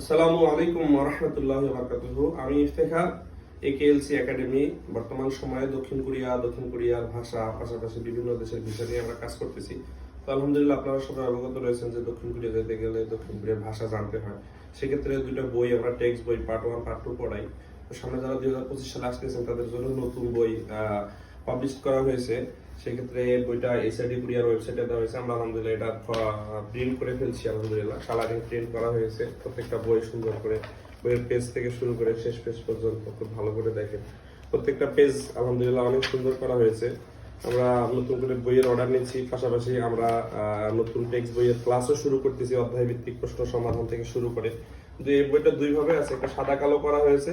আসসালামু আলাইকুম রহমতুল্লাহ বারকাতুহ। আমি ইফতেখার একেএলসি একাডেমি বর্তমান সময়ে দক্ষিণ কোরিয়া, দক্ষিণ কোরিয়ার ভাষা পাশাপাশি বিভিন্ন দেশের বিষয় নিয়ে আমরা কাজ করতেছি। তো আলহামদুলিল্লাহ আপনারা সবাই অবগত রয়েছেন যে দক্ষিণ কোরিয়া যেতে গেলে দক্ষিণ কোরিয়ার ভাষা জানতে হয়। সেক্ষেত্রে দুটো বই আমরা টেক্সট বই পার্ট ওয়ান, পার্ট টু পড়াই। তো সামনে যারা দুই হাজার পঁচিশ সালে আসতেছেন, তাদের জন্য নতুন বই পাবলিশ করা হয়েছে। সেক্ষেত্রে বইটা এসআইডি কুরিয়ার ওয়েবসাইটে দেওয়া হয়েছে। আমরা আলহামদুলিল্লাহ এটা প্রিন্ট করে ফেলছি, আলহামদুলিল্লাহ। কালারিং প্রিন্ট করা হয়েছে। প্রত্যেকটা বই সুন্দর করে, বইয়ের পেজ থেকে শুরু করে শেষ পেজ পর্যন্ত খুব ভালো করে দেখেন। প্রত্যেকটা পেজ আলহামদুলিল্লাহ অনেক সুন্দর করা হয়েছে। আমরা নতুন করে বইয়ের অর্ডার নিচ্ছি। পাশাপাশি আমরা নতুন টেক্সট বইয়ের ক্লাসও শুরু করতেছি। অধ্যায় ভিত্তিক প্রশ্ন সমাধান থেকে শুরু করে। এই বইটা দুইভাবে আছে। একটা সাদা কালো করা হয়েছে।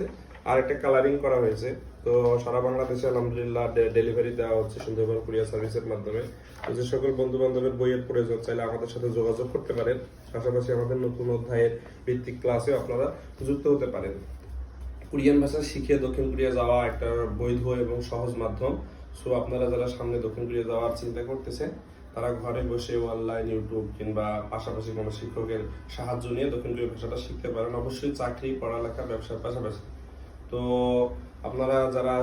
আর একটা কালারিং করা হয়েছে। তো সারা বাংলাদেশে আলহামদুলিল্লাহ ডেলিভারি দেওয়া হচ্ছে সুন্দরবন কুরিয়ার সার্ভিসের মাধ্যমে। তো যে সকল বন্ধু বান্ধবের বইয়ের প্রয়োজন, চাইলে আমাদের সাথে যোগাযোগ করতে পারেন। পাশাপাশি আমাদের নতুন অধ্যায়ের ভিত্তিক ক্লাসে আপনারা যুক্ত হতে পারেন। কোরিয়ান ভাষা শিখে দক্ষিণ কোরিয়া যাওয়া একটা বৈধ এবং সহজ মাধ্যম। সো আপনারা যারা সামনে দক্ষিণ কোরিয়া যাওয়ার চিন্তা করতেছেন, তারা ঘরে বসে অনলাইন ইউটিউব কিংবা পাশাপাশি কোনো শিক্ষকের সাহায্য নিয়ে দক্ষিণ কোরিয়া ভাষাটা শিখতে পারেন। অবশ্যই চাকরি, পড়ালেখা, ব্যবসার পাশাপাশি। তো আপনারা যারা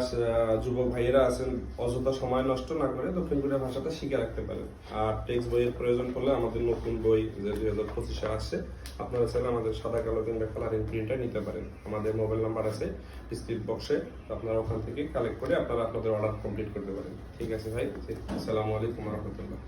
যুবক ভাইয়েরা আছেন, অযথা সময় নষ্ট না করে দক্ষিণ কোরিয়া ভাষাটা শিখে রাখতে পারেন। আর টেক্সট বইয়ের প্রয়োজন পড়লে আমাদের নতুন বই যে দুই হাজার পঁচিশে আসছে, আপনারা চাইলে আমাদের সাদা, কালো কিংবা কালারিং প্রিন্টটা নিতে পারেন। আমাদের মোবাইল নাম্বার আছে ডিসক্রিপ্ট বক্সে আপনারা ওখান থেকে কালেক্ট করে আপনারা আপনাদের অর্ডার কমপ্লিট করতে পারেন। ঠিক আছে ভাই আসসালামু আলাইকুম রহমতুল্লাহ।